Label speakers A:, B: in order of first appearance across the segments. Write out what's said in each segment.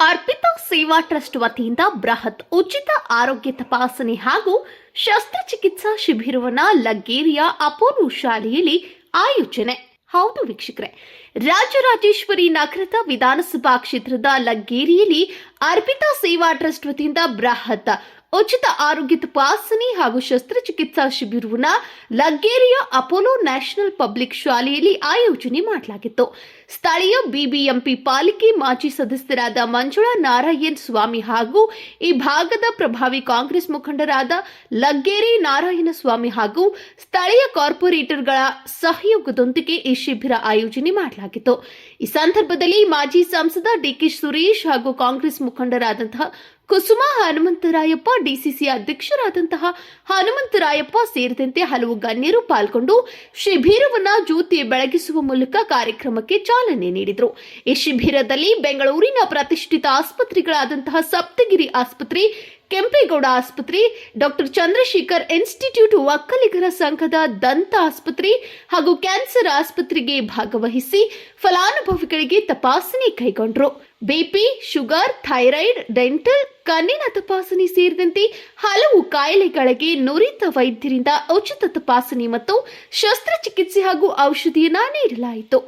A: ಅರ್ಪಿತಾ ಸೇವಾ ಟ್ರಸ್ಟ್ ವತಿಯಿಂದ ಬೃಹತ್ ಉಚಿತ ಆರೋಗ್ಯ ತಪಾಸಣೆ ಹಾಗೂ ಶಸ್ತ್ರಚಿಕಿತ್ಸಾ ಶಿಬಿರವನ್ನ ಲಗ್ಗೇರಿಯ ಅಪೋಲೋ ಶಾಲೆಯಲ್ಲಿ ಆಯೋಜನೆ. ಹೌದು ವೀಕ್ಷಕರೇ, ರಾಜರಾಜೇಶ್ವರಿ ನಗರದ ವಿಧಾನಸಭಾ ಕ್ಷೇತ್ರದ ಲಗ್ಗೇರಿಯಲ್ಲಿ ಅರ್ಪಿತಾ ಸೇವಾ ಟ್ರಸ್ಟ್ ವತಿಯಿಂದ ಬೃಹತ್ ಉಚಿತ ಆರೋಗ್ಯ ತಪಾಸಣೆ ಹಾಗೂ ಶಸ್ತ್ರಚಿಕಿತ್ಸಾ ಶಿಬಿರವನ್ನ ಲಗ್ಗೇರಿಯ ಅಪೋಲೋ ನ್ಯಾಷನಲ್ ಪಬ್ಲಿಕ್ ಶಾಲೆಯಲ್ಲಿ ಆಯೋಜನೆ ಮಾಡಲಾಗಿತ್ತು. ಸ್ಥಳೀಯ ಬಿಬಿಎಂಪಿ ಪಾಲಿಕೆ ಮಾಜಿ ಸದಸ್ಯರಾದ ಮಂಜುಳಾ ನಾರಾಯಣ್ ಸ್ವಾಮಿ ಹಾಗೂ ಈ ಭಾಗದ ಪ್ರಭಾವಿ ಕಾಂಗ್ರೆಸ್ ಮುಖಂಡರಾದ ಲಗ್ಗೇರಿ ನಾರಾಯಣ ಸ್ವಾಮಿ ಹಾಗೂ ಸ್ಥಳೀಯ ಕಾರ್ಪೊರೇಟರ್ಗಳ ಸಹಯೋಗದೊಂದಿಗೆ ಈ ಶಿಬಿರ ಆಯೋಜನೆ ಮಾಡಲಾಗಿತ್ತು. ಈ ಸಂದರ್ಭದಲ್ಲಿ ಮಾಜಿ ಸಂಸದ ಡಿಕೆ ಸುರೇಶ್ ಹಾಗೂ ಕಾಂಗ್ರೆಸ್ ಮುಖಂಡರಾದಂತಹ ಕುಸುಮ ಹನುಮಂತರಾಯಪ್ಪ ಡಿಸಿಸಿ ಅಧ್ಯಕ್ಷರಾದಂತಹ ಹನುಮಂತರಾಯಪ್ಪ ಸೇರಿದಂತೆ ಹಲವು ಗಣ್ಯರು ಪಾಲ್ಗೊಂಡು ಶಿಬಿರವನ್ನ ಜ್ಯೋತಿ ಬೆಳಗಿಸುವ ಮೂಲಕ ಕಾರ್ಯಕ್ರಮಕ್ಕೆ ಚಾಲನೆ ನೀಡಿದರು. ಈ ಶಿಬಿರದಲ್ಲಿ ಬೆಂಗಳೂರಿನ ಪ್ರತಿಷ್ಠಿತ ಆಸ್ಪತ್ರೆಗಳಾದಂತಹ ಸಪ್ತಗಿರಿ ಆಸ್ಪತ್ರೆ, ಕೆಂಪೇಗೌಡ ಆಸ್ಪತ್ರೆ, ಡಾಕ್ಟರ್ ಚಂದ್ರಶೇಖರ್ ಇನ್ಸ್ಟಿಟ್ಯೂಟ್ ಒಕ್ಕಲಿಗರ ಸಂಘದ ದಂತ ಆಸ್ಪತ್ರೆ ಹಾಗೂ ಕ್ಯಾನ್ಸರ್ ಆಸ್ಪತ್ರೆಗೆ ಭಾಗವಹಿಸಿ ಫಲಾನುಭವಿಗಳಿಗೆ ತಪಾಸಣೆ ಕೈಗೊಂಡರು. ಬಿಪಿ, ಶುಗರ್, ಥೈರಾಯ್ಡ್, ಡೆಂಟಲ್ ಕಣ್ಣಿನ ತಪಾಸಣೆ ಸೇರಿದಂತೆ ಹಲವು ಕಾಯಿಲೆಗಳಿಗೆ ನುರಿತ ವೈದ್ಯರಿಂದ ಉಚಿತ ತಪಾಸಣೆ ಮತ್ತು ಶಸ್ತ್ರಚಿಕಿತ್ಸೆ ಹಾಗೂ ಔಷಧಿಯನ್ನ ನೀಡಲಾಯಿತು.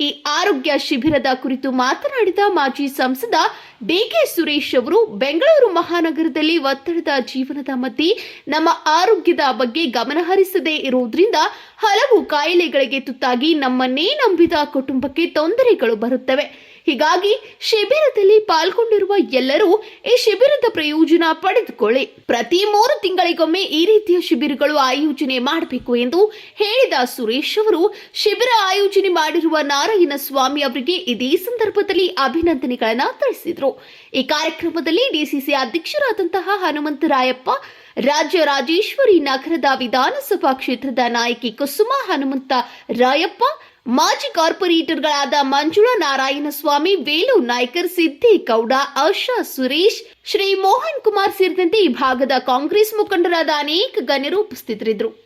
A: ಈ ಆರೋಗ್ಯ ಶಿಬಿರದ ಕುರಿತು ಮಾತನಾಡಿದ ಮಾಜಿ ಸಂಸದ ಡಿಕೆ ಸುರೇಶ್ ಅವರು, ಬೆಂಗಳೂರು ಮಹಾನಗರದಲ್ಲಿ ಒತ್ತಡದ ಜೀವನದ ಮಧ್ಯೆ ನಮ್ಮ ಆರೋಗ್ಯದ ಬಗ್ಗೆ ಗಮನಹರಿಸದೇ ಇರುವುದರಿಂದ ಹಲವು ಕಾಯಿಲೆಗಳಿಗೆ ತುತ್ತಾಗಿ ನಮ್ಮನ್ನೇ ನಂಬಿದ ಕುಟುಂಬಕ್ಕೆ ತೊಂದರೆಗಳು ಬರುತ್ತವೆ. ಹೀಗಾಗಿ ಶಿಬಿರದಲ್ಲಿ ಪಾಲ್ಗೊಂಡಿರುವ ಎಲ್ಲರೂ ಈ ಶಿಬಿರದ ಪ್ರಯೋಜನ ಪಡೆದುಕೊಳ್ಳಿ. ಪ್ರತಿ ಮೂರು ತಿಂಗಳಿಗೊಮ್ಮೆ ಈ ರೀತಿಯ ಶಿಬಿರಗಳು ಆಯೋಜನೆ ಮಾಡಬೇಕು ಎಂದು ಹೇಳಿದ ಸುರೇಶ್ ಅವರು, ಶಿಬಿರ ಆಯೋಜನೆ ಮಾಡಿರುವ ನಾರಾಯಣ ಸ್ವಾಮಿ ಅವರಿಗೆ ಇದೇ ಸಂದರ್ಭದಲ್ಲಿ ಅಭಿನಂದನೆಗಳನ್ನು ತಿಳಿಸಿದರು. ಈ ಕಾರ್ಯಕ್ರಮದಲ್ಲಿ ಡಿಸಿಸಿ ಅಧ್ಯಕ್ಷರಾದಂತಹ ಹನುಮಂತರಾಯಪ್ಪ, ರಾಜ್ಯ ರಾಜೇಶ್ವರಿ ನಗರದ ವಿಧಾನಸಭಾ ಕ್ಷೇತ್ರದ ನಾಯಕಿ ಕುಸುಮ ಹನುಮಂತ ರಾಯಪ್ಪ ಮಾಜಿ ಕಾರ್ಪೊರೇಟರ್ಗಳಾದ ಮಂಜುಳಾ ನಾರಾಯಣಸ್ವಾಮಿ, ವೇಲು ನಾಯ್ಕರ್, ಸಿದ್ದೇಗೌಡ ಆಶಾ ಸುರೇಶ್, ಶ್ರೀ ಮೋಹನ್ ಕುಮಾರ್ ಸೇರಿದಂತೆ ಈ ಭಾಗದ ಕಾಂಗ್ರೆಸ್ ಮುಖಂಡರಾದ ಅನೇಕ ಗಣ್ಯರು ಉಪಸ್ಥಿತರಿದ್ದರು.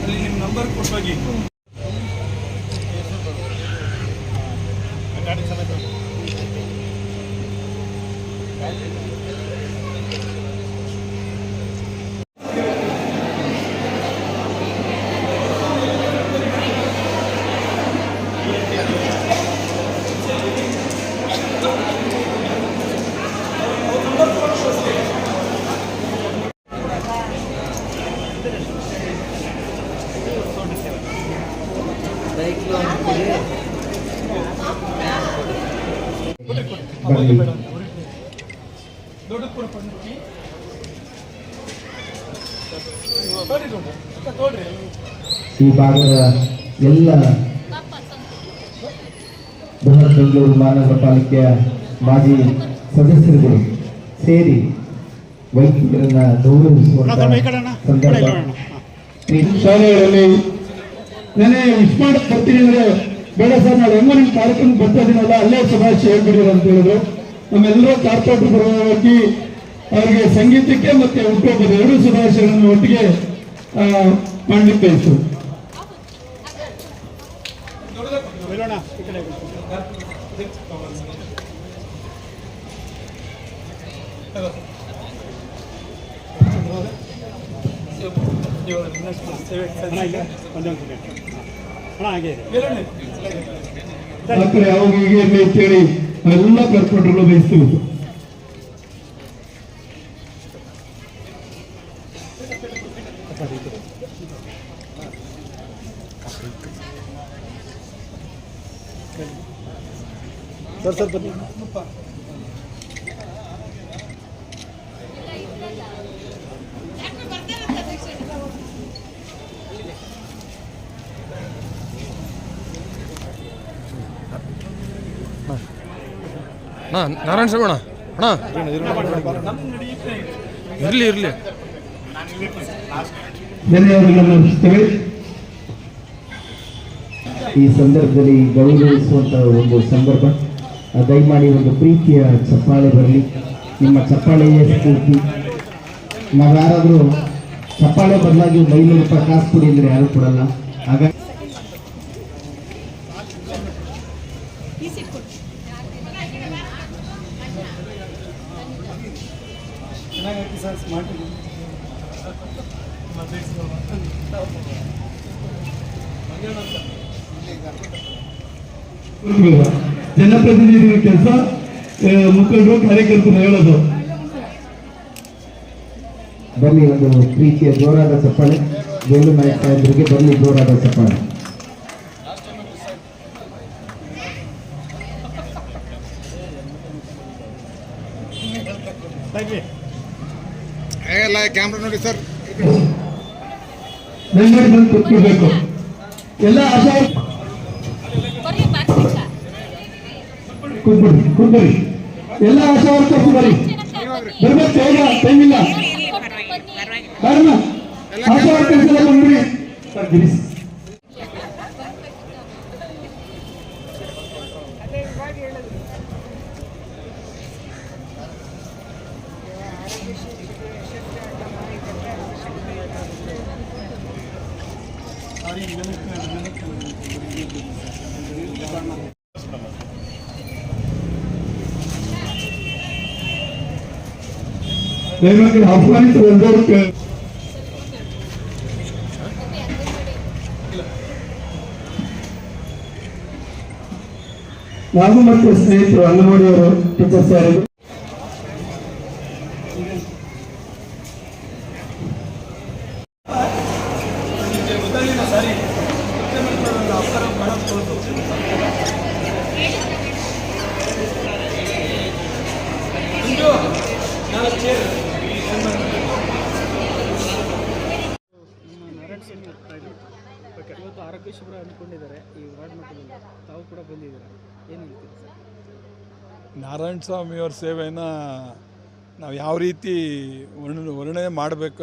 B: ಅಲ್ಲಿ ನಿಮ್ಮ ನಂಬರ್ ಕೊಟ್ಟೋಗಿ. ಗಾಡಿ
C: ಈ ಭಾಗದ ಎಲ್ಲ ಬೃಹತ್ ಬೆಂಗಳೂರು ಮಹಾನಗರ ಪಾಲಿಕೆಯ ಮಾಜಿ ಸದಸ್ಯರುಗಳು ಸೇರಿ ವೈದ್ಯರನ್ನ ಗೌರವಿಸುವ ಸಂದರ್ಭ
D: ಶಾಲೆಗಳಲ್ಲಿ ನೆನೆ ವಿಶ್ ಮಾಡಕ್ ಬರ್ತೀನಿ ಅಂದ್ರೆ ಬೇಡ ಸರ್ ನಾಳೆ ಹೆಂಗೋ ನಿಮ್ ಕಾರ್ಯಕ್ರಮ ಬರ್ತಾ ಇದೀನಲ್ಲ ಅಲ್ಲೇ ಶುಭಾಶಯ ಹೇಳ್ಬಿಡಿರು ಅಂತ ಹೇಳಿದ್ರು. ನಮ್ಮೆಲ್ಲರೂ ಕಾರ್ಪೊರೇಟರ್ ಪರವಾಗಿ ಅವರಿಗೆ ಸಂಗೀತಕ್ಕೆ ಮತ್ತೆ ಹುಟ್ಟುಹಬ್ಬದ ಎರಡು ಶುಭಾಶಯಗಳನ್ನು ಒಟ್ಟಿಗೆ ಮಾಡ್ಲಿಕ್ಕೆ ಇತ್ತು. ಕಡೆ ಯಾವಾಗ ಹೀಗೆ ಇರಲಿ ಅಂತೇಳಿ ಎಲ್ಲ ಕಾರ್ಪೊರೇಟರ್ಗಳು ಬಯಸ್ತೀವಿ
E: ಅಣ್ಣ ನಾರಾಯಣ ಸ್ವಾಮಿ ಅಣ್ಣ. ಅಣ್ಣ. ಇರಲಿ ಇರಲಿ.
C: ಈ ಸಂದರ್ಭದಲ್ಲಿ ಗೌರವಿಸುವಂತ ಒಂದು ಸಂದರ್ಭ. ದಯಮಾಡಿ ಒಂದು ಪ್ರೀತಿಯ ಚಪ್ಪಾಳೆ ಬರಲಿ. ನಿಮ್ಮ ಚಪ್ಪಾಳೆಯೇ ಸ್ಫೂರ್ತಿ ನಾವ್ಯಾರಾದ್ರೂ ಚಪ್ಪಾಳೆ ಬದಲಾಗಿ ಒಂದು ಐನೂರು ರೂಪಾಯಿ ಕಾಸು ಕೊಡಿ ಅಂದರೆ ಯಾರು ಕೊಡಲ್ಲ. ಹಾಗಾಗಿ
B: ಚೆನ್ನಾಗಿ ಸರ್ ಸ್ಮಾರ್ಟ್
D: ಜನಪ್ರತಿನಿಧಿಗಳ ಕೆಲಸ ಮುಖಂಡರು ಕಾರ್ಯಕರ್ತರು ಹೇಳೋದು.
C: ಬನ್ನಿ ಒಂದು ಪ್ರೀತಿಯ ಜೋರಾದ ಚಪ್ಪಾಳೆ. ಗೋಲು ನಾಯಕ ಸಾಹೇಬರಿಗೆ ಬನ್ನಿ ಜೋರಾದ ಚಪ್ಪಾಳೆ.
E: ಕ್ಯಾಮ್ರಾ ನೋಡಿ ಸರ್
D: ನೆಮ್ಮದಿ ಬಂದು ಕೂತ್ಕೊಳ್ಬೇಕು. ಎಲ್ಲ ಆಶಾ ಕೂತ್ಬಿಡಿ ಕೂತ್ಬಿಡಿ ಎಲ್ಲ ಆಶಾ ವರ್ಕರ್ಸ್ ಬರಿ ಬರ್ಬೇಕು ಬೇಗ ಟೈಮ್ ಇಲ್ಲ. ಬರ್ಮ ಆಶಾ ವರ್ಕರ್ಸ್ ಎಲ್ಲ ಸರ್, ಗಿರೀಶ್. ದಯಮಾಡಿ ಆಹ್ವಾನಿತ ಬಂದವ್ರಿಗೆ ನಾನು ಮತ್ತು ಸ್ನೇಹಿತರು ಅಂಗನವಾಡಿಯವರು ಟೀಚರ್ಸ್ ಯಾರು
B: ಗೊತ್ತಾಗಲಿಲ್ಲ ಸಾರಿ ಅಪ್ಪರ ಮಾಡೋ ತೋರ್ಸು ಇಂದು ನಾಲ್ಕು ಚೇರ್
F: ಇವತ್ತು ಆರೋಗ್ಯ ಶಿಬಿರ ಕೂಡ
B: ನಾರಾಯಣ ಸ್ವಾಮಿಯವ್ರ ಸೇವೆನ ನಾವು ಯಾವ ರೀತಿ ವರ್ಣ, ವರ್ಣನೆ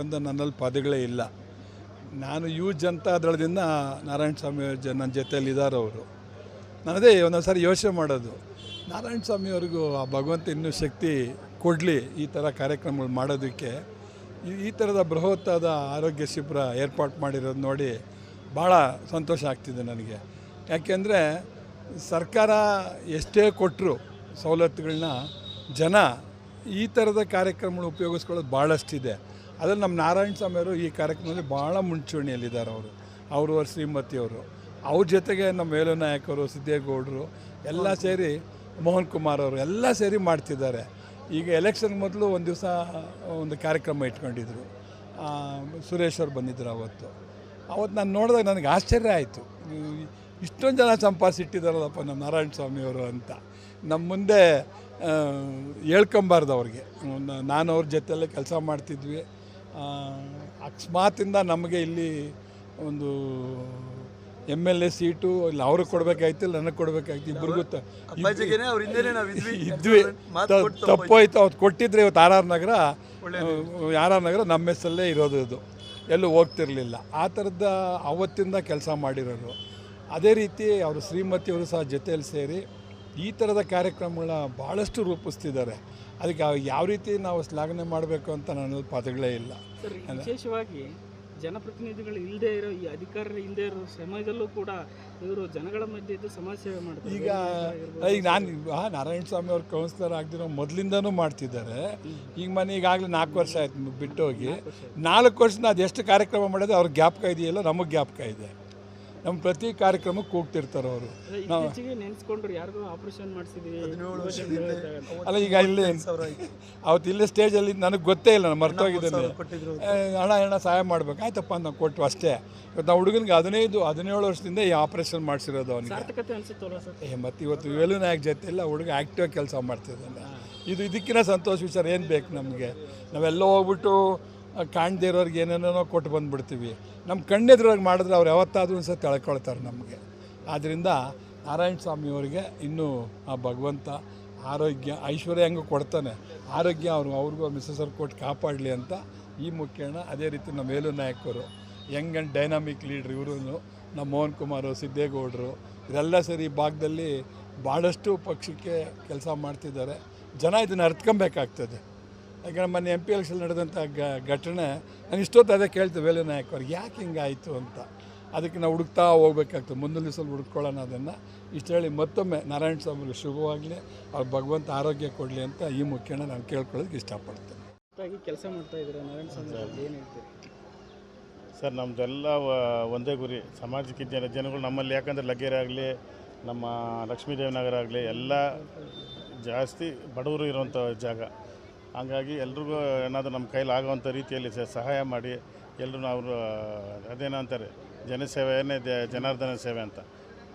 B: ಅಂತ ನನ್ನಲ್ಲಿ ಪದಗಳೇ ಇಲ್ಲ. ನಾನು ಯೂ ಜನತಾ ದಳದಿಂದ ನಾರಾಯಣ ಸ್ವಾಮಿ ಜ ನನ್ನ ಜೊತೆಯಲ್ಲಿ ಇದ್ದಾರೆ ಅವರು. ನನ್ನದೇ ಒಂದೊಂದು ಸಾರಿ ಯೋಚನೆ ಮಾಡೋದು. ನಾರಾಯಣ ಸ್ವಾಮಿಯವ್ರಿಗೂ ಆ ಭಗವಂತ ಇನ್ನೂ ಶಕ್ತಿ ಕೊಡಲಿ ಈ ಥರ ಕಾರ್ಯಕ್ರಮಗಳು ಮಾಡೋದಕ್ಕೆ. ಈ ಥರದ ಬೃಹತ್ತಾದ ಆರೋಗ್ಯ ಶಿಬಿರ ಏರ್ಪಾಟ್ ಮಾಡಿರೋದು ನೋಡಿ ಭಾಳ ಸಂತೋಷ ಆಗ್ತಿದೆ ನನಗೆ. ಯಾಕೆಂದರೆ ಸರ್ಕಾರ ಎಷ್ಟೇ ಕೊಟ್ಟರು ಸವಲತ್ತುಗಳನ್ನ ಜನ ಈ ಥರದ ಕಾರ್ಯಕ್ರಮಗಳು ಉಪಯೋಗಿಸ್ಕೊಳ್ಳೋದು ಭಾಳಷ್ಟಿದೆ ಅದರಲ್ಲಿ ನಮ್ಮ ನಾರಾಯಣ ಸ್ವಾಮಿಯವರು ಈ ಕಾರ್ಯಕ್ರಮದಲ್ಲಿ ಭಾಳ ಮುಂಚೂಣಿಯಲ್ಲಿದ್ದಾರೆ ಅವರು. ಅವರು ಅವ್ರ ಶ್ರೀಮತಿಯವರು ಅವ್ರ. ಜೊತೆಗೆ ನಮ್ಮ ವೇಲು ನಾಯಕರು ಸಿದ್ದೇಗೌಡರು ಎಲ್ಲ ಸೇರಿ ಮೋಹನ್ ಕುಮಾರ್ ಅವರು ಎಲ್ಲ ಸೇರಿ ಮಾಡ್ತಿದ್ದಾರೆ. ಈಗ ಎಲೆಕ್ಷನ್ ಮೊದಲು ಒಂದು ದಿವಸ ಒಂದು ಕಾರ್ಯಕ್ರಮ ಇಟ್ಕೊಂಡಿದ್ರು. ಸುರೇಶ್ ಅವರು ಬಂದಿದ್ದರು ಅವತ್ತು. ಅವತ್ತು ನಾನು ನೋಡಿದಾಗ ನನಗೆ ಆಶ್ಚರ್ಯ ಆಯಿತು. ಇಷ್ಟೊಂದು ಜನ ಸಂಪಾದಿಸಿಟ್ಟಿದ್ದಾರಲ್ಲಪ್ಪ ನಮ್ಮ ನಾರಾಯಣ ಸ್ವಾಮಿಯವರು ಅಂತ. ನಮ್ಮ ಮುಂದೆ ಹೇಳ್ಕೊಂಬಾರ್ದು ಅವ್ರಿಗೆ ನಾನು ಅವ್ರ ಜೊತೆಯಲ್ಲೇ ಕೆಲಸ ಮಾಡ್ತಿದ್ವಿ. ಅಕಸ್ಮಾತಿಂದ ನಮಗೆ ಇಲ್ಲಿ ಒಂದು ಎಂ ಎಲ್ ಎ ಸೀಟು ಇಲ್ಲ ಅವ್ರಿಗೆ ಕೊಡಬೇಕಾಯ್ತು ಇಲ್ಲ ನನಗೆ ಕೊಡಬೇಕಾಯ್ತು ಇಬ್ಬರಿಗೂ ಇದ್ವಿ. ತಪ್ಪೋಯ್ತು ಅವ್ರು ಕೊಟ್ಟಿದ್ರೆ ಇವತ್ತು R R Nagar R R Nagar ನಮ್ಮ ಹೆಸರಲ್ಲೇ ಇರೋದು ಇದು. ಎಲ್ಲೂ ಹೋಗ್ತಿರ್ಲಿಲ್ಲ. ಆ ಥರದ ಅವತ್ತಿಂದ ಕೆಲಸ ಮಾಡಿರೋರು. ಅದೇ ರೀತಿ ಅವರು ಶ್ರೀಮತಿಯವರು ಸಹ ಜೊತೆಯಲ್ಲಿ ಸೇರಿ ಈ ಥರದ ಕಾರ್ಯಕ್ರಮಗಳನ್ನ ಭಾಳಷ್ಟು ರೂಪಿಸ್ತಿದ್ದಾರೆ. ಅದಕ್ಕೆ ಯಾವ ರೀತಿ ನಾವು ಶ್ಲಾಘನೆ ಮಾಡಬೇಕು ಅಂತ ನನ್ನಲ್ಲಿ ಪದಗಳೇ ಇಲ್ಲ.
F: ವಿಶೇಷವಾಗಿ ಜನಪ್ರತಿನಿಧಿಗಳು ಇಲ್ಲದೆ ಇರೋ ಈ ಅಧಿಕಾರ ಇಲ್ಲದೆ ಇರೋ ಸಮಯದಲ್ಲೂ ಕೂಡ ಇವರು ಜನಗಳ ಮಧ್ಯೆ ಇದ್ದು ಸಮಾಜ ಸೇವೆ ಮಾಡ್ತಾರೆ.
B: ಈಗ ಈಗ ನಾನು ನಾರಾಯಣ ಸ್ವಾಮಿ ಅವ್ರ ಕೌನ್ಸಿಲರ್ ಆಗದಿರೋ ಮೊದಲಿಂದನೂ ಮಾಡ್ತಿದ್ದಾರೆ. ಈಗ ಮನೆ ಈಗಾಗಲೇ ನಾಲ್ಕು ವರ್ಷ ಆಯ್ತು ಬಿಟ್ಟು ಹೋಗಿ ನಾಲ್ಕು ವರ್ಷ ಅದು ಎಷ್ಟು ಕಾರ್ಯಕ್ರಮ ಮಾಡೋದು ಅವ್ರ ಜ್ಞಾಪಕ ಇದೆಯಲ್ಲ? ನಮಗೆ ಜ್ಞಾಪಕ ಇದೆ. ನಮ್ಮ ಪ್ರತಿ ಕಾರ್ಯಕ್ರಮಕ್ಕೆ ಹೋಗ್ತಿರ್ತಾರೆ ಅವರು.
F: ಇತ್ತೀಚೆಗೆ ನೆನೆಸ್ಕೊಂಡ್ರು ಯಾರಿಗೋ ಆಪರೇಷನ್ ಮಾಡಿಸಿದ್ವಿ
B: ಅಲ್ಲ ಈಗ ಇಲ್ಲಿ ಅವತ್ತು ಇಲ್ಲೇ ಸ್ಟೇಜಲ್ಲಿ ನನಗೆ ಗೊತ್ತೇ ಇಲ್ಲ ನಾನು ಮರ್ತೋಗಿದ್ದೇನೆ. ಹಣ ಹಣ ಸಹಾಯ ಮಾಡ್ಬೇಕು ಆಯ್ತಪ್ಪ ಅಂತ ನಾವು ಕೊಟ್ಟು ಅಷ್ಟೇ. ಇವತ್ತು ನಾವು ಹುಡುಗನಿಗೆ ಹದಿನೈದು ಹದಿನೇಳು ವರ್ಷದಿಂದ ಈ ಆಪರೇಷನ್ ಮಾಡಿಸಿರೋದು ಅವನಿಗೆ. ಮತ್ತು ಇವತ್ತು ವೇಲು ನಾಯಕ್ ಜೊತೆ ಇಲ್ಲ ಹುಡುಗ ಆ್ಯಕ್ಟಿವ್ ಕೆಲಸ ಮಾಡ್ತಿದ್ದಾನೆ. ಇದು ಇದಕ್ಕಿಂತ ಸಂತೋಷ ವಿಚಾರ ಏನು ಬೇಕು ನಮಗೆ? ನಾವೆಲ್ಲ ಹೋಗ್ಬಿಟ್ಟು ಕಾಣ್ದೇ ಇರೋರಿಗೆ ಏನೇನೋ ಕೊಟ್ಟು ಬಂದುಬಿಡ್ತೀವಿ. ನಮ್ಮ ಕಣ್ಣೆದ್ರೊಳಗೆ ಮಾಡಿದ್ರೆ ಅವ್ರು ಯಾವತ್ತಾದರೂ ಒಂದು ಸತಿ ತಳ್ಕೊಳ್ತಾರೆ ನಮಗೆ. ಆದ್ದರಿಂದ ನಾರಾಯಣ ಸ್ವಾಮಿಯವರಿಗೆ ಇನ್ನೂ ಆ ಭಗವಂತ ಆರೋಗ್ಯ, ಐಶ್ವರ್ಯ ಹೆಂಗೆ ಕೊಡ್ತಾನೆ. ಆರೋಗ್ಯ ಅವ್ರು, ಅವ್ರಿಗೂ ಮಿಸ್ಸಸ್ ಅವ್ರು ಕೊಟ್ಟು ಕಾಪಾಡಲಿ ಅಂತ ಈ ಮುಖ್ಯಣ ಅದೇ ರೀತಿ ನಮ್ಮ ಮೇಲು ನಾಯಕರು, ಯಂಗ್ ಆ್ಯಂಡ್ ಡೈನಾಮಿಕ್ ಲೀಡ್ರ್ ಇವರು ನಮ್ಮ ಮೋಹನ್ ಕುಮಾರು ಸಿದ್ದೇಗೌಡರು, ಇದೆಲ್ಲ ಸೇರಿ ಈ ಭಾಗದಲ್ಲಿ ಭಾಳಷ್ಟು ಪಕ್ಷಕ್ಕೆ ಕೆಲಸ ಮಾಡ್ತಿದ್ದಾರೆ. ಜನ ಇದನ್ನು ಅರ್ತ್ಕೊಬೇಕಾಗ್ತದೆ. ಯಾಕಂದ್ರೆ ಮೊನ್ನೆ ಎಂ ಪಿ ಎಲೆಕ್ಷನ್ ನಡೆದಂಥ ಗ ಘಟನೆ ನಾನು ಇಷ್ಟೊತ್ತು ಅದೇ ಕೇಳ್ತೀವಿ ವೇಲು ನಾಯಕ್ ಅವ್ರಿಗೆ ಯಾಕೆ ಹಿಂಗಾಯಿತು? ಅಂತ. ಅದಕ್ಕೆ ನಾವು ಹುಡುಕ್ತಾ ಹೋಗ್ಬೇಕಾಗ್ತದೆ. ಮುಂದಿನ ದಿವಸ ಹುಡುಕೊಳ್ಳೋಣ ಅದನ್ನು. ಇಷ್ಟು ಹೇಳಿ ಮತ್ತೊಮ್ಮೆ ನಾರಾಯಣ ಸ್ವಾಮಿಗೆ ಶುಭವಾಗಲಿ. ಅವ್ರ ಭಗವಂತ ಆರೋಗ್ಯ ಕೊಡಲಿ ಅಂತ ಈ ಮುಖ್ಯನ ನಾನು ಕೇಳ್ಕೊಳ್ಳೋದಕ್ಕೆ ಇಷ್ಟಪಡ್ತೇನೆ.
F: ಕೆಲಸ ಮಾಡ್ತಾ ಇದ್ದಾರೆ? ನಾರಾಯಣ ಸ್ವಾಮಿ ಏನು ಹೇಳ್ತೀರಿ?
G: ಸರ್ ನಮ್ಮದೆಲ್ಲ ಒಂದೇ ಗುರಿ. ಸಮಾಜಕ್ಕೆ ಜನ ಜನಗಳು ನಮ್ಮಲ್ಲಿ ಯಾಕಂದರೆ ಲಗ್ಗೇರಿ ಆಗಲಿ ನಮ್ಮ ಲಕ್ಷ್ಮೀದೇವನಗರ ಆಗಲಿ ಎಲ್ಲ ಜಾಸ್ತಿ ಬಡವರು ಇರುವಂಥ ಜಾಗ. ಹಾಗಾಗಿ ಎಲ್ರಿಗೂ ಏನಾದರೂ ನಮ್ಮ ಕೈಲಿ ರೀತಿಯಲ್ಲಿ ಸಹಾಯ ಮಾಡಿ ಎಲ್ಲರೂ ಅವರು ಅದೇನೋ ಅಂತಾರೆ ಜನಸೇವೆಯೇ ಜನಾರ್ದನ ಸೇವೆ ಅಂತ.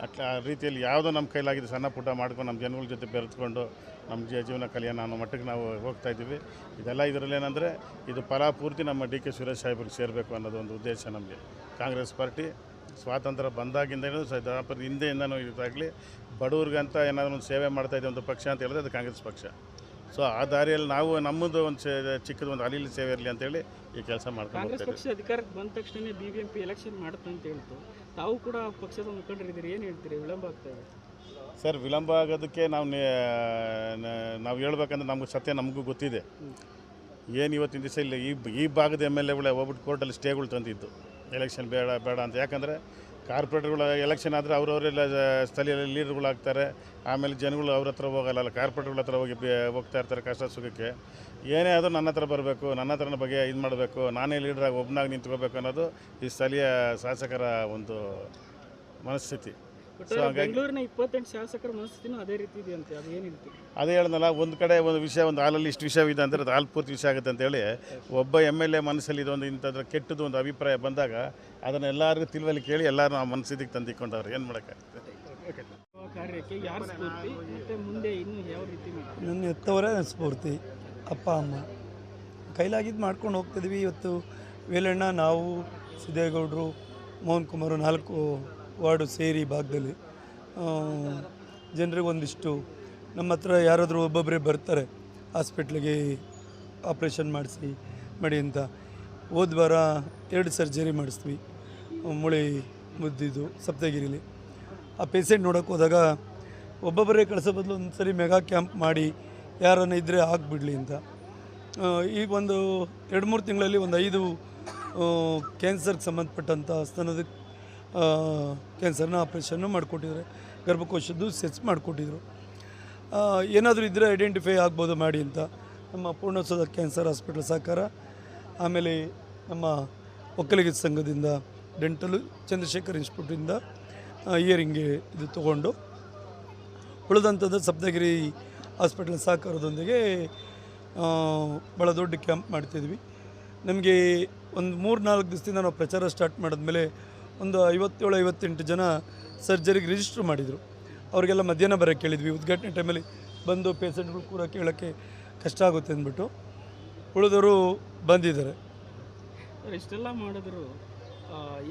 G: ಅಟ್ಲ ಆ ರೀತಿಯಲ್ಲಿ ಯಾವುದೋ ನಮ್ಮ ಕೈಲಾಗಿದೆ ಸಣ್ಣ ಪುಟ್ಟ ಮಾಡ್ಕೊಂಡು ನಮ್ಮ ಜನಗಳ ಜೊತೆ ಬೆರೆತ್ಕೊಂಡು ನಮ್ಮ ಜೀವನ ಕಲಿಯೋಣ ಅನ್ನೋ ಮಟ್ಟಕ್ಕೆ ನಾವು ಹೋಗ್ತಾ ಇದ್ದೀವಿ. ಇದೆಲ್ಲ ಇದರಲ್ಲಿ ಏನಂದರೆ, ಇದು ಫಲಾಪೂರ್ತಿ ನಮ್ಮ ಡಿ ಕೆ ಸುರೇಶ್ ಸಾಹೇಬ್ರಿಗೆ ಸೇರಬೇಕು ಅನ್ನೋದು ಒಂದು ಉದ್ದೇಶ ನಮಗೆ. ಕಾಂಗ್ರೆಸ್ ಪಾರ್ಟಿ ಸ್ವಾತಂತ್ರ್ಯ ಬಂದಾಗಿಂದನೂ ಸಹ ಹಿಂದೆಯಿಂದನೂ ಇದಾಗಲಿ, ಬಡವ್ರಿಗಂತ ಏನಾದರೂ ಒಂದು ಸೇವೆ ಮಾಡ್ತಾ ಇದೆ ಒಂದು ಪಕ್ಷ ಅಂತ ಹೇಳಿದ್ರೆ ಅದು ಕಾಂಗ್ರೆಸ್ ಪಕ್ಷ. ಸೊ ಆ ದಾರಿಯಲ್ಲಿ ನಾವು ನಮ್ಮದು ಒಂದು ಚಿಕ್ಕದ ಒಂದು ಅಲಿಲಿ ಸೇವೆ ಇರಲಿ ಅಂತೇಳಿ ಈ ಕೆಲಸ ಮಾಡ್ಕೊಂಡು
F: ಕಾಂಗ್ರೆಸ್ ಪಕ್ಷ ಅಧಿಕಾರಕ್ಕೆ ಬಂದ ತಕ್ಷಣ B B M P election ಮಾಡುತ್ತೆ ಅಂತ ಹೇಳ್ತು. ತಾವು ಕೂಡ ಪಕ್ಷದ ಮುಖಂಡರಿದ್ದೀರಿ ಏನು ಹೇಳ್ತೀರಿ? ವಿಳಂಬ ಆಗ್ತಾ ಇದೆ.
G: ಸರ್ ವಿಳಂಬ ಆಗೋದಕ್ಕೆ ನಾವು ನಾವು ಹೇಳ್ಬೇಕಂದ್ರೆ ನಮ್ಗೆ ಸತ್ಯ ನಮಗೂ ಗೊತ್ತಿದೆ. ಏನು ಇವತ್ತಿನ ದಿವಸ ಇಲ್ಲ ಈ ಈ ಭಾಗದ ಎಂ ಎಲ್ ಎಗಳೇ ಹೋಗ್ಬಿಟ್ಟು ಕೋರ್ಟಲ್ಲಿ ಸ್ಟೇಗಳು ತಂದಿದ್ದು. ಎಲೆಕ್ಷನ್ ಬೇಡ ಬೇಡ ಅಂತ. ಯಾಕಂದರೆ ಕಾರ್ಪೊರೇಟ್ಗಳ ಎಲೆಕ್ಷನ್ ಆದರೆ ಅವರವರೆಲ್ಲ ಸ್ಥಳೀಯ ಲೀಡರ್ಗಳಾಗ್ತಾರೆ. ಆಮೇಲೆ ಜನಗಳು ಅವ್ರ ಹತ್ರ ಹೋಗಲ್ಲ ಕಾರ್ಪೊರೇಟ್ಗಳ ಹತ್ರ ಹೋಗಿ ಹೋಗ್ತಾ ಇರ್ತಾರೆ ಕಷ್ಟ ಸುಖಕ್ಕೆ. ಏನೇ ಆದರೂ ನನ್ನ ಹತ್ರ ಬರಬೇಕು, ನನ್ನ ಹತ್ರನ ಬಗ್ಗೆ ಇದು ಮಾಡಬೇಕು, ನಾನೇ ಲೀಡ್ರಾಗಿ ಒಬ್ಬನಾಗಿ ನಿಂತ್ಕೋಬೇಕು ಅನ್ನೋದು ಈ ಸ್ಥಳೀಯ ಶಾಸಕರ ಒಂದು ಮನಸ್ಥಿತಿ. ಸೊ ಹಾಗಾಗಿ
F: ಬೆಂಗಳೂರಿನ ಇಪ್ಪತ್ತೆಂಟು ಶಾಸಕರ ಮನಸ್ಥಿತಿನೂ ಅದೇ ರೀತಿ ಇದೆ ಅಂತ ಅದು ಏನು
G: ಅದೇ ಹೇಳ್ದಲ್ಲ ಒಂದು ಕಡೆ ಒಂದು ವಿಷಯ ಒಂದು ಹಾಲಲ್ಲಿ ಇಷ್ಟು ವಿಷಯ ಇದೆ ಅಂದರೆ ಅದು ಹಾಲು ಪೂರ್ತಿ ವಿಷಯ ಆಗುತ್ತೆ ಅಂತೇಳಿ ಒಬ್ಬ ಎಂ ಎಲ್ ಎ ಮನಸ್ಸಲ್ಲಿ ಇದೊಂದು ಇಂಥದ್ರ ಕೆಟ್ಟದ್ದು ಒಂದು ಅಭಿಪ್ರಾಯ ಬಂದಾಗ ಅದನ್ನು ಎಲ್ಲರಿಗೂ ತಿಳುವಳಿ ಕೇಳಿ ಎಲ್ಲರೂ ಆ ಮನಸ್ಥಿತಿಗೆ ತಂದಿಕೊಂಡವ್ರು. ಏನು ಮಾಡೋಕ್ಕಾಗುತ್ತೆ?
F: ಕಾರ್ಯಕ್ಕೆ ಯಾರು ಸ್ಫೂರ್ತಿ? ಮತ್ತು ಮುಂದೆ ಇನ್ನೂ ಯಾವ ರೀತಿ
D: ನನ್ನ ಎತ್ತವರೇ ಸ್ಫೂರ್ತಿ. ಅಪ್ಪ ಅಮ್ಮ. ಕೈಲಾಗಿದ್ದು ಮಾಡ್ಕೊಂಡು ಹೋಗ್ತಿದ್ವಿ. ಇವತ್ತು ವೇಲಣ್ಣ ನಾವು ಸಿದ್ದೇಗೌಡರು ಮೋಹನ್ ಕುಮಾರ್ ನಾಲ್ಕು ವಾರ್ಡು ಸೇರಿ ಭಾಗದಲ್ಲಿ. ಜನರಿಗೆ ಒಂದಿಷ್ಟು ನಮ್ಮ ಹತ್ರ ಯಾರಾದರೂ ಒಬ್ಬೊಬ್ಬರೇ ಬರ್ತಾರೆ, ಹಾಸ್ಪಿಟ್ಲಿಗೆ ಆಪ್ರೇಷನ್ ಮಾಡಿಸಿ, ಮಾಡಿ ಅಂತ. ಹೋದ ವಾರ ಎರಡು ಸರ್ಜರಿ ಮಾಡಿಸ್ತೀವಿ ಮುಳಿ ಮುದ್ದಿದ್ದು ಸಪ್ತಗಿರಿಲಿ. ಆ ಪೇಷೆಂಟ್ ನೋಡೋಕೆ ಹೋದಾಗ ಒಬ್ಬೊಬ್ಬರೇ ಕಳಿಸೋ ಬದಲು ಒಂದು ಸರಿ ಮೆಗಾ ಕ್ಯಾಂಪ್ ಮಾಡಿ, ಯಾರನ್ನ ಇದ್ದರೆ ಆಗಿಬಿಡಲಿ ಅಂತ. ಈಗ ಒಂದು ಎರಡು ಮೂರು ತಿಂಗಳಲ್ಲಿ ಒಂದು ಐದು ಕ್ಯಾನ್ಸರ್ಗೆ ಸಂಬಂಧಪಟ್ಟಂಥ ಸ್ತನದ ಕ್ಯಾನ್ಸರ್ನ ಆಪ್ರೇಷನ್ನು ಮಾಡಿಕೊಟ್ಟಿದ್ದಾರೆ. ಗರ್ಭಕೋಶದ್ದು ಸೆಟ್ಸ್ ಮಾಡಿಕೊಟ್ಟಿದ್ರು. ಏನಾದರೂ ಇದ್ದರೆ ಐಡೆಂಟಿಫೈ ಆಗ್ಬೋದು ಮಾಡಿ ಅಂತ. ನಮ್ಮ ಪೂರ್ಣೋತ್ಸವದ ಕ್ಯಾನ್ಸರ್ ಹಾಸ್ಪಿಟಲ್ ಸಹಕಾರ, ಆಮೇಲೆ ನಮ್ಮ ಒಕ್ಕಲಿಗ ಸಂಘದಿಂದ, ಡೆಂಟಲು ಚಂದ್ರಶೇಖರ್ ಇನ್ಸ್ಟಿಟ್ಯೂಟಿಂದ ಇಯರಿಂಗ್ಗೆ ಇದು ತೊಗೊಂಡು, ಉಳಿದಂಥದ್ದು ಸಪ್ತಗಿರಿ ಹಾಸ್ಪಿಟಲ್ ಸಹಕಾರದೊಂದಿಗೆ ಭಾಳ ದೊಡ್ಡ ಕ್ಯಾಂಪ್ ಮಾಡ್ತಿದ್ವಿ. ನಮಗೆ ಒಂದು ಮೂರು ನಾಲ್ಕು ದಿವಸದಿಂದ ನಾವು ಪ್ರಚಾರ ಸ್ಟಾರ್ಟ್ ಮಾಡಿದ್ಮೇಲೆ ಒಂದು ಐವತ್ತೇಳು ಐವತ್ತೆಂಟು ಜನ ಸರ್ಜರಿಗೆ ರಿಜಿಸ್ಟ್ರ್ ಮಾಡಿದರು. ಅವರಿಗೆಲ್ಲ ಮಧ್ಯಾಹ್ನ ಬರೋಕ್ಕೆ ಕೇಳಿದ್ವಿ. ಉದ್ಘಾಟನೆ ಟೈಮಲ್ಲಿ ಬಂದು ಪೇಷಂಟ್ಗಳು ಕೂಡ ಕೇಳೋಕ್ಕೆ ಕಷ್ಟ ಆಗುತ್ತೆ ಅಂದ್ಬಿಟ್ಟು ಉಳಿದವರು ಬಂದಿದ್ದಾರೆ.
F: ಇಷ್ಟೆಲ್ಲ ಮಾಡಿದ್ರು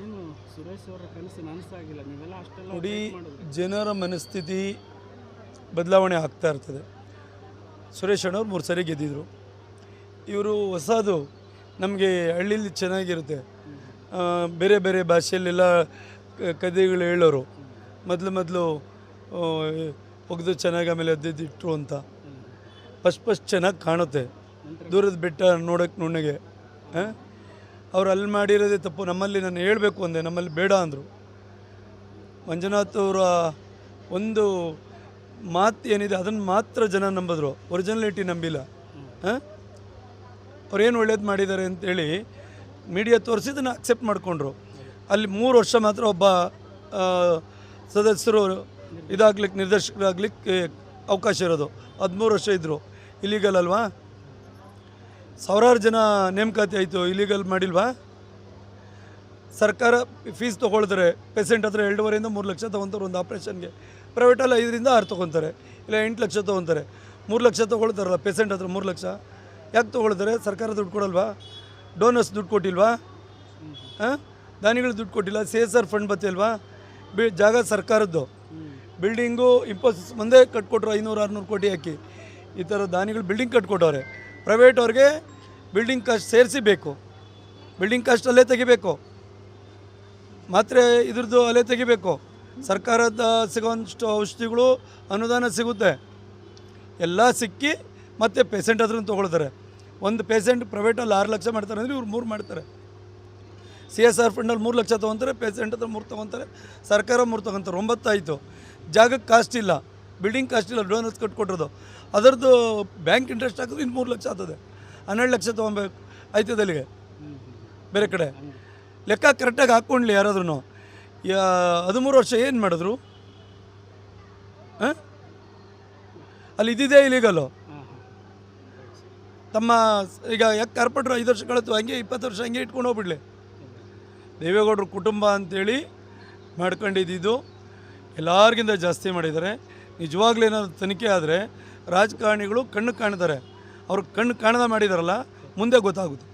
F: ಏನು ಸುರೇಶ್ ಅವರ ಕನಸು ನನಸಾಗಿಲ್ಲ. ನೀವೆಲ್ಲ ಅಷ್ಟೆಲ್ಲ
D: ನೋಡಿ ಜನರ ಮನಸ್ಥಿತಿ ಬದಲಾವಣೆ ಆಗ್ತಾ ಇರ್ತದೆ. ಸುರೇಶ್ ಅಣ್ಣವ್ರು ಮೂರು ಸರಿ ಗೆದ್ದಿದ್ರು. ಇವರು ಹೊಸದು ನಮಗೆ ಹಳ್ಳಿಲಿ ಚೆನ್ನಾಗಿರುತ್ತೆ. ಬೇರೆ ಬೇರೆ ಭಾಷೆಯಲ್ಲೆಲ್ಲ ಕಥೆಗಳು ಹೇಳೋರು. ಮೊದಲು ಮೊದಲು ಒಗೆದು ಚೆನ್ನಾಗಿ ಆಮೇಲೆ ಅದ್ದಿಟ್ಟಿರು ಅಂತ. ಫಸ್ಟ್ ಫಸ್ಟ್ ಚೆನ್ನಾಗಿ ಕಾಣುತ್ತೆ. ದೂರದ ಬೆಟ್ಟ ನೋಡೋಕ್ಕೆ ನುಣ್ಣಗೆ ಅವ್ರು ಅಲ್ಲಿ ಮಾಡಿರೋದೇ ತಪ್ಪು. ನಮ್ಮಲ್ಲಿ ನಾನು ಹೇಳಬೇಕು ಅಂದೆ, ನಮ್ಮಲ್ಲಿ ಬೇಡ ಅಂದರು. ಮಂಜುನಾಥ್ ಅವರ ಒಂದು ಮಾತು ಏನಿದೆ, ಅದನ್ನು ಮಾತ್ರ ಜನ ನಂಬಿದ್ರು. ಒರಿಜಿನಲಿಟಿ ನಂಬಿಲ್ಲ. ಹಾಂ ಅವ್ರೇನು ಒಳ್ಳೇದು ಮಾಡಿದ್ದಾರೆ ಅಂತೇಳಿ ಮೀಡಿಯಾ ತೋರಿಸಿದ್ದನ್ನು ಅಕ್ಸೆಪ್ಟ್ ಮಾಡಿಕೊಂಡ್ರು. ಅಲ್ಲಿ ಮೂರು ವರ್ಷ ಮಾತ್ರ ಒಬ್ಬ ಸದಸ್ಯರು ಇದಾಗ್ಲಿಕ್ಕೆ ನಿರ್ದೇಶಕರಾಗ್ಲಿಕ್ಕೆ ಅವಕಾಶ ಇರೋದು. ಹದಿಮೂರು ವರ್ಷ ಇದ್ದರು ಇಲಿಗಲ್ ಅಲ್ವಾ? ಸಾವಿರಾರು ಜನ ನೇಮಕಾತಿ ಆಯಿತು. ಇಲಿಗಲ್ ಮಾಡಿಲ್ವಾ? ಸರ್ಕಾರ ಫೀಸ್ ತೊಗೊಳ್ತಾರೆ ಪೇಸೆಂಟ್ ಹತ್ರ ಎರಡೂವರೆಯಿಂದ ಮೂರು ಲಕ್ಷ ತೊಗೊತಾರೆ ಒಂದು ಆಪ್ರೇಷನ್ಗೆ ಪ್ರೈವೇಟಲ್ಲಿ ಐದರಿಂದ ಆರು ತೊಗೊತಾರೆ. ಇಲ್ಲ, ಎಂಟು ಲಕ್ಷ ತೊಗೊತಾರೆ. ಮೂರು ಲಕ್ಷ ತೊಗೊಳ್ತಾರಲ್ಲ ಪೇಸೆಂಟ್ ಹತ್ರ ಮೂರು ಲಕ್ಷ. ಯಾಕೆ ತೊಗೊಳ್ತಾರೆ? ಸರ್ಕಾರ ದುಡ್ಡು ಕೊಡಲ್ವಾ? ಡೋನರ್ಸ್ ದುಡ್ಡು ಕೊಟ್ಟಿಲ್ವಾ? ಹಾಂ? ದಾನಿಗಳು ದುಡ್ಡು ಕೊಟ್ಟಿಲ್ಲ ಸಿ ಎಸ್ ಆರ್ ಫಂಡ್ ಬತ್ತಿಲ್ವಾ ಬಿ, ಜಾಗ ಸರ್ಕಾರದ್ದು. ಬಿಲ್ಡಿಂಗು ಇಂಪೋಸಿಸ್ ಮುಂದೆ ಕಟ್ಕೊಟ್ರು ಐನೂರು, ಆರುನೂರು ಕೋಟಿ ಹಾಕಿ. ಈ ಥರ ದಾನಿಗಳು ಬಿಲ್ಡಿಂಗ್ ಕಟ್ಕೊಟ್ಟವ್ರೆ. ಪ್ರೈವೇಟ್ ಅವ್ರಿಗೆ ಬಿಲ್ಡಿಂಗ್ ಕಾಸ್ಟ್ ಸೇರಿಸಿ ಬೇಕು ಬಿಲ್ಡಿಂಗ್ ಕಾಸ್ಟ್ ಅಲ್ಲೇ ತೆಗಿಬೇಕು. ಮಾತ್ರೆ ಇದ್ರದ್ದು ಅಲ್ಲೇ ತೆಗಿಬೇಕು. ಸರ್ಕಾರದ ಸಿಗೋಷ್ಟು ಔಷಧಿಗಳು, ಅನುದಾನ ಸಿಗುತ್ತೆ. ಎಲ್ಲ ಸಿಕ್ಕಿ ಮತ್ತೆ ಪೇಷಂಟ್ ಆದ್ರೂ ತೊಗೊಳ್ತಾರೆ. ಒಂದು ಪೇಷೆಂಟ್ ಪ್ರೈವೇಟಲ್ಲಿ ಆರು ಲಕ್ಷ ಮಾಡ್ತಾರೆ ಅಂದರೆ ಇವ್ರು ಮೂರು ಮಾಡ್ತಾರೆ. ಸಿ ಎಸ್ ಆರ್ ಫಂಡಲ್ಲಿ ಮೂರು ಲಕ್ಷ ತೊಗೊತಾರೆ, ಪೇಷೆಂಟ್ ಹತ್ರ ಮೂರು ತೊಗೊತಾರೆ, ಸರ್ಕಾರ ಮೂರು ತೊಗೊತಾರೆ, ಒಂಬತ್ತಾಯಿತು. ಜಾಗಕ್ಕೆ ಕಾಸ್ಟ್ ಇಲ್ಲ ಬಿಲ್ಡಿಂಗ್ ಕಾಸ್ಟ್ ಇಲ್ಲ ಡೋನರ್ಸ್ ಕಟ್ಕೊಟ್ಟಿರೋದು. ಅದರದ್ದು ಬ್ಯಾಂಕ್ ಇಂಟ್ರೆಸ್ಟ್ ಹಾಕೋದು ಇನ್ನು ಮೂರು ಲಕ್ಷ ಆಗ್ತದೆ. ಹನ್ನೆರಡು ಲಕ್ಷ ತೊಗೊಬೇಕು, ಆಯ್ತದೆ ಅಲ್ಲಿಗೆ? ಬೇರೆ ಕಡೆ. ಲೆಕ್ಕ ಕರೆಕ್ಟಾಗಿ ಹಾಕ್ಕೊಂಡ್ಲಿ ಯಾರಾದ್ರೂ ಹದಿಮೂರು ವರ್ಷ ಏನು ಮಾಡಿದ್ರು? ಹಾಂ? ಅಲ್ಲಿ ಇದ್ದಿದ್ದೇ ಇಲ್ಲಿಗಲ್ಲು ತಮ್ಮ ಈಗ ಯಾಕೆ ಕರ್ಪಟ್ರು ಐದು ವರ್ಷ ಕಳೆದು ಹಂಗೆ ಇಪ್ಪತ್ತು ವರ್ಷ ಹಂಗೆ ಇಟ್ಕೊಂಡು ಹೋಗ್ಬಿಡ್ಲಿ. ದೇವೇಗೌಡರ ಕುಟುಂಬ ಅಂತೇಳಿ ಮಾಡ್ಕೊಂಡಿದ್ದು ಎಲ್ಲರಿಗಿಂತ ಜಾಸ್ತಿ ಮಾಡಿದ್ದಾರೆ. ನಿಜವಾಗ್ಲೂ ಏನಾದರೂ ತನಿಖೆ ಆದರೆ ರಾಜಕಾರಣಿಗಳು ಕಣ್ಣು ಕಾಣ್ತಾರೆ. ಅವ್ರು ಕಣ್ಣು ಕಾಣದ ಮಾಡಿದಾರಲ್ಲ, ಮುಂದೆ ಗೊತ್ತಾಗುತ್ತೆ.